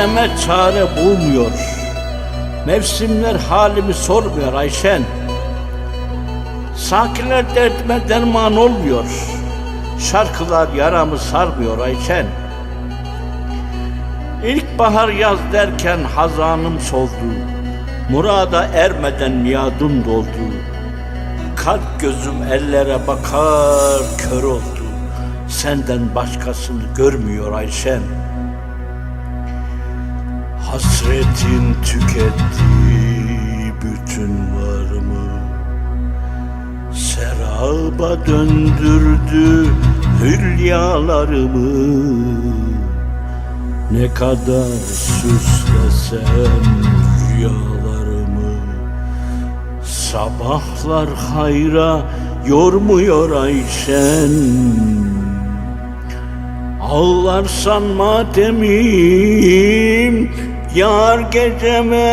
Aleme çare bulmuyor. Mevsimler halimi sormuyor Ayşen. Sakinler derdime derman olmuyor. Şarkılar yaramı sarmıyor Ayşen. İlkbahar yaz derken hazanım soldu. Murada ermeden miadım doldu. Kalp gözüm ellere bakar kör oldu. Senden başkasını görmüyor Ayşen. Hasretin tüketti bütün varımı Seraba döndürdü hülyalarımı. Ne kadar süslesem rüyalarımı Sabahlar hayra yormuyor Ayşen. Ağlarsan matemim yar geceme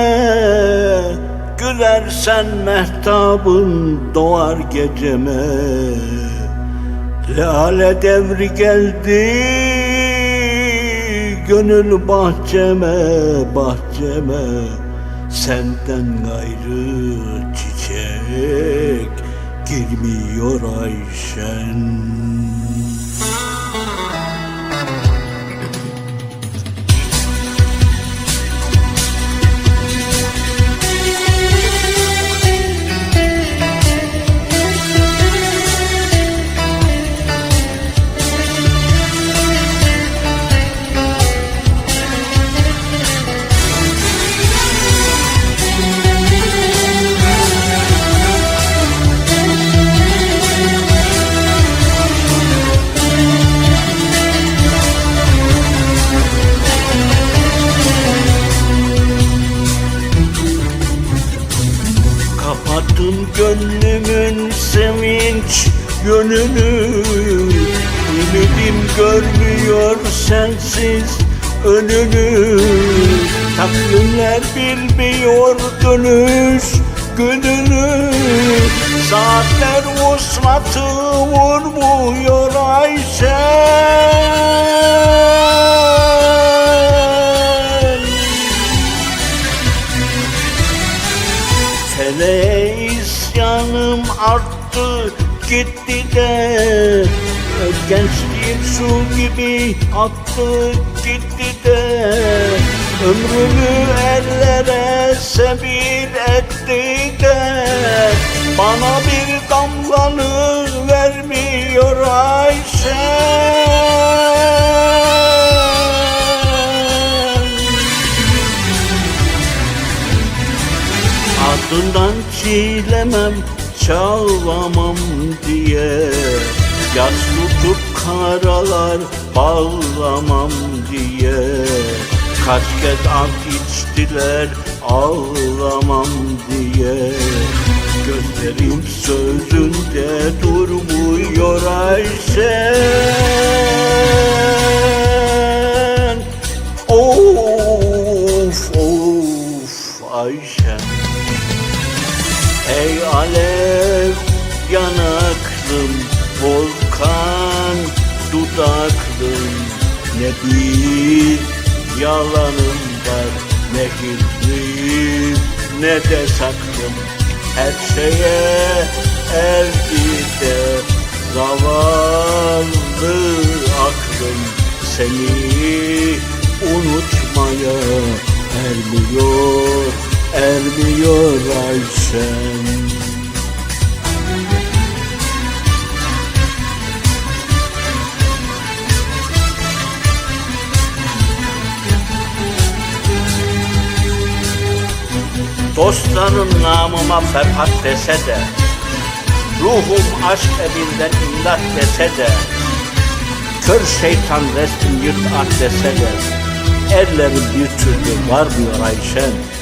Gülersen mehtabın doğar geceme. Lale devri geldi Gönül bahçeme bahçeme. Senden gayrı çiçek Girmiyor Ayşen gönlümün sevinç yönünü Ümidim görmüyor sensiz önünü. Takvimler bilmiyor dönüş gününü. Saatler uslatı vurmuyor Ayşe gitti de Gençliğim su gibi aktı gitti de Ömrümü ellere sebil etti de Bana bir damlanı vermiyor Ayşe. Ardından çiğlemem, çağlamam diye. Yas tutup karalar bağlamam diye. Kaç kez ant içtiler ağlamam diye. Gözlerim sözünde durmuyor Ayşen. Of of Ayşen Ey alev yanaklım volkan dudaklım. Ne bir yalanım var ne gizlim ne de saklım. Her şeye erdi de zavallı aklım. Seni unutmaya ermiyor ermiyor Ayşem Dostların namıma ferhat dese de Ruhum aşk evinden imdat dese de Kör şeytan resmin yırt at dese de Ellerim bir türlü varmıyor Ayşem